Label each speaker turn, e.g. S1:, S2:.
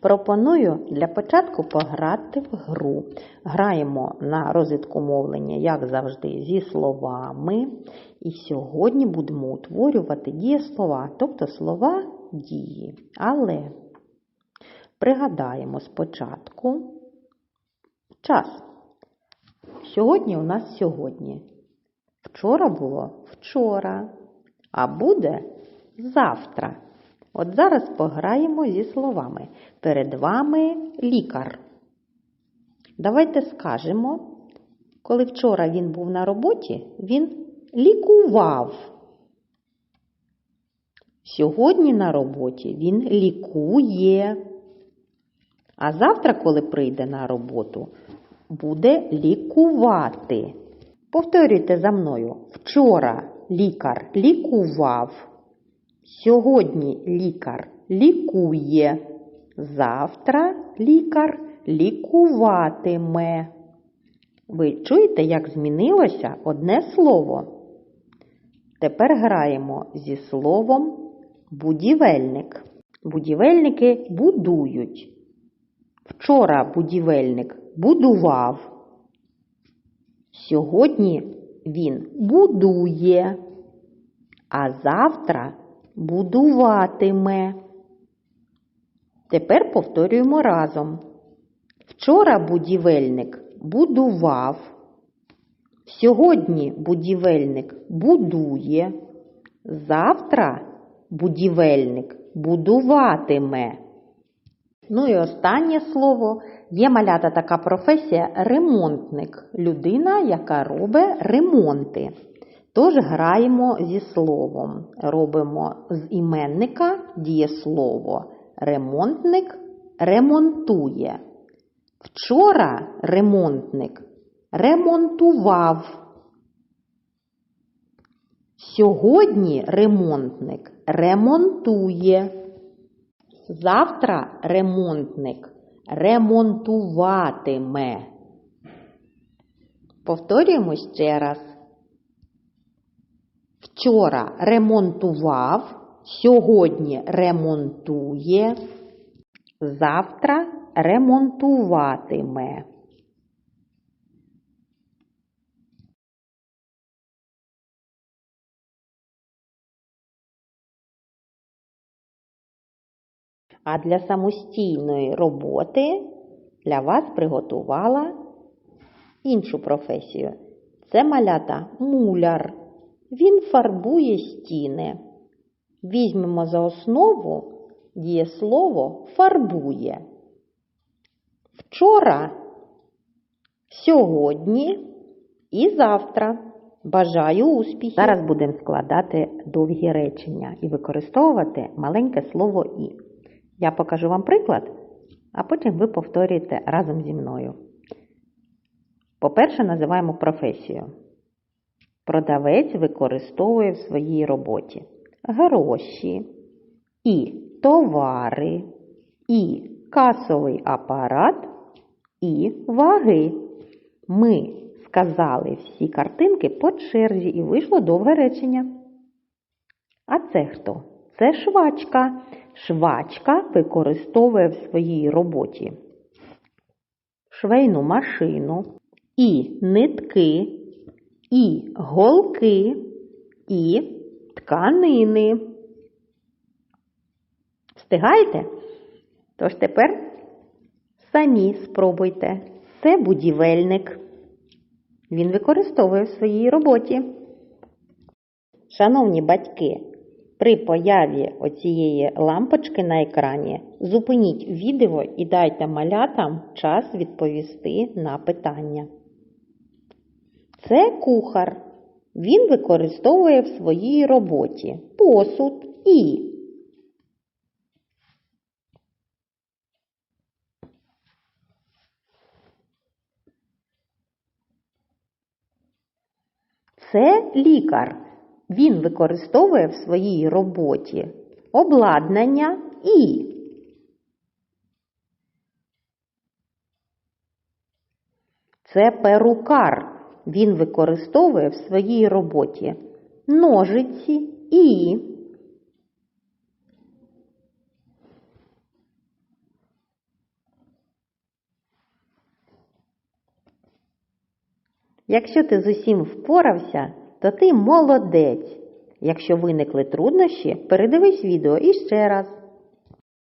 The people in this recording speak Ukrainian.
S1: Пропоную для початку пограти в гру. Граємо на розвитку мовлення, як завжди, зі словами. І сьогодні будемо утворювати дієслова, тобто слова дії. Але пригадаємо спочатку час. Сьогодні у нас сьогодні. Вчора було вчора, а буде завтра. От зараз пограємо зі словами. Перед вами лікар. Давайте скажемо, коли вчора він був на роботі, він лікував. Сьогодні на роботі він лікує. А завтра, коли прийде на роботу, буде лікувати. Повторюйте за мною. Вчора лікар лікував. Сьогодні лікар лікує. Завтра лікар лікуватиме. Ви чуєте, як змінилося одне слово? Тепер граємо зі словом будівельник. Будівельники будують. Вчора будівельник будував. Сьогодні він будує, а завтра будуватиме. Тепер повторюємо разом. Вчора будівельник будував. Сьогодні будівельник будує. Завтра будівельник будуватиме. Ну і останнє слово. Є малята така професія ремонтник. Людина, яка робить ремонти. Тож граємо зі словом. Робимо з іменника дієслово. Ремонтник ремонтує. Вчора ремонтник ремонтував. Сьогодні ремонтник ремонтує. Завтра ремонтник ремонтуватиме. Повторюємо ще раз. Вчора ремонтував, сьогодні ремонтує, завтра ремонтуватиме. А для самостійної роботи для вас приготувала іншу професію. Це малята муляр. Він фарбує стіни. Візьмемо за основу дієслово фарбує. Вчора, сьогодні і завтра. Бажаю успіхів! Зараз будемо складати довгі речення і використовувати маленьке слово І. Я покажу вам приклад, а потім ви повторюєте разом зі мною. По-перше, називаємо професію. Продавець використовує в своїй роботі гроші, і товари, і касовий апарат, і ваги. Ми сказали всі картинки по черзі і вийшло довге речення. А це хто? Це швачка. Швачка використовує в своїй роботі швейну машину, і нитки, і голки, і тканини. Встигаєте? Тож тепер самі спробуйте. Це будівельник. Він використовує в своїй роботі. Шановні батьки, при появі оцієї лампочки на екрані зупиніть відео і дайте малятам час відповісти на питання. Це кухар. Він використовує в своїй роботі посуд і Це лікар. Він використовує в своїй роботі обладнання і це перукар. Він використовує в своїй роботі ножиці і Якщо ти з усім впорався, то ти молодець. Якщо виникли труднощі, передивись відео іще раз.